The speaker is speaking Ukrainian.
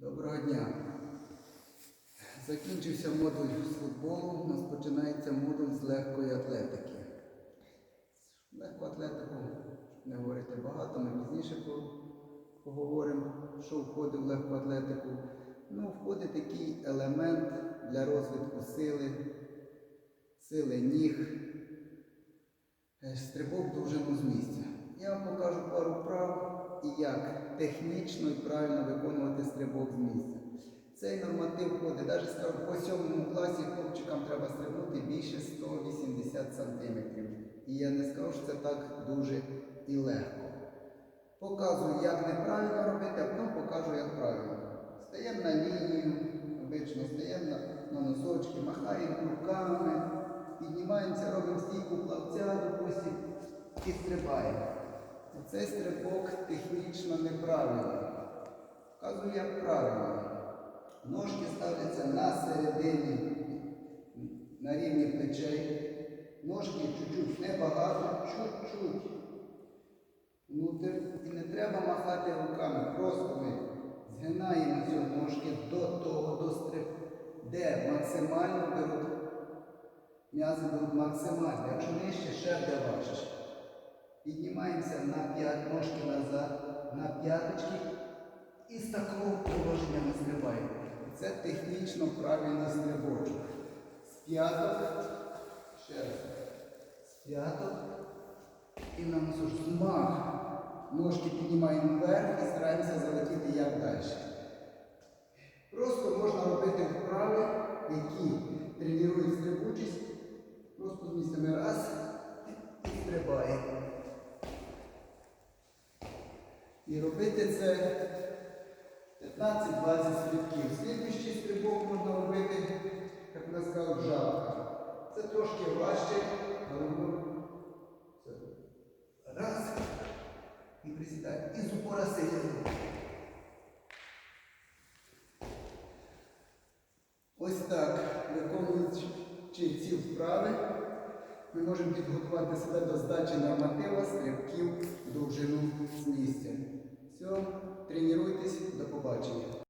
Доброго дня. Закінчився модуль з футболу. У нас починається модуль з легкої атлетики. Легку атлетику, не говорити багато, ми пізніше поговоримо, що входить в легку атлетику. Ну, входить такий елемент для розвитку сили, сили ніг, е, стрибок довжину з місця. Я вам покажу пару вправ і як технічно і правильно виконувати стрибок з місця. Цей норматив входить, навіть скажу, по сьомому класі хлопчикам треба стрибнути більше 180 см. І я не скажу, що це так дуже і легко. Показую, як неправильно робити, а потім покажу, як правильно. Стаємо на лінію, обично стаємо на, носочки, махаємо руками, піднімаємося, робимо стійку плавця, допустим, і стрибаємо. Оцей стрибок технічно неправильний. Показую, як правильно. Ножки ставляться на середині, на рівні плечей. Ножки чуть-чуть, небагато, чуть-чуть. Внутрь. І не треба махати руками. Просто ми згинаємо ці ножки до того, до стрип, де максимально беруть. М'язи беруть максимально. Якщо нижче, ще буде важче. Піднімаємося на п'ять ножки назад, на п'яточки і з такого положення ми зриваємо. Це технічно правильний стрибочок. З п'яток, ще раз, з п'яток і на носу змах. Ножки піднімаємо вверх і стараємося залетіти як далі. Просто можна робити вправи, які тренують стрибучість. Просто з місцями раз і стрибаємо. І робити це 15-20 стрибків. Слідуючий стрибок можна робити, як я сказав, жабка. Це трошки важче, але раз і присідає. І з упора сильно. Ось так, виконуючи ці вправи, ми можемо підготувати себе до здачі норматива стрибків довжину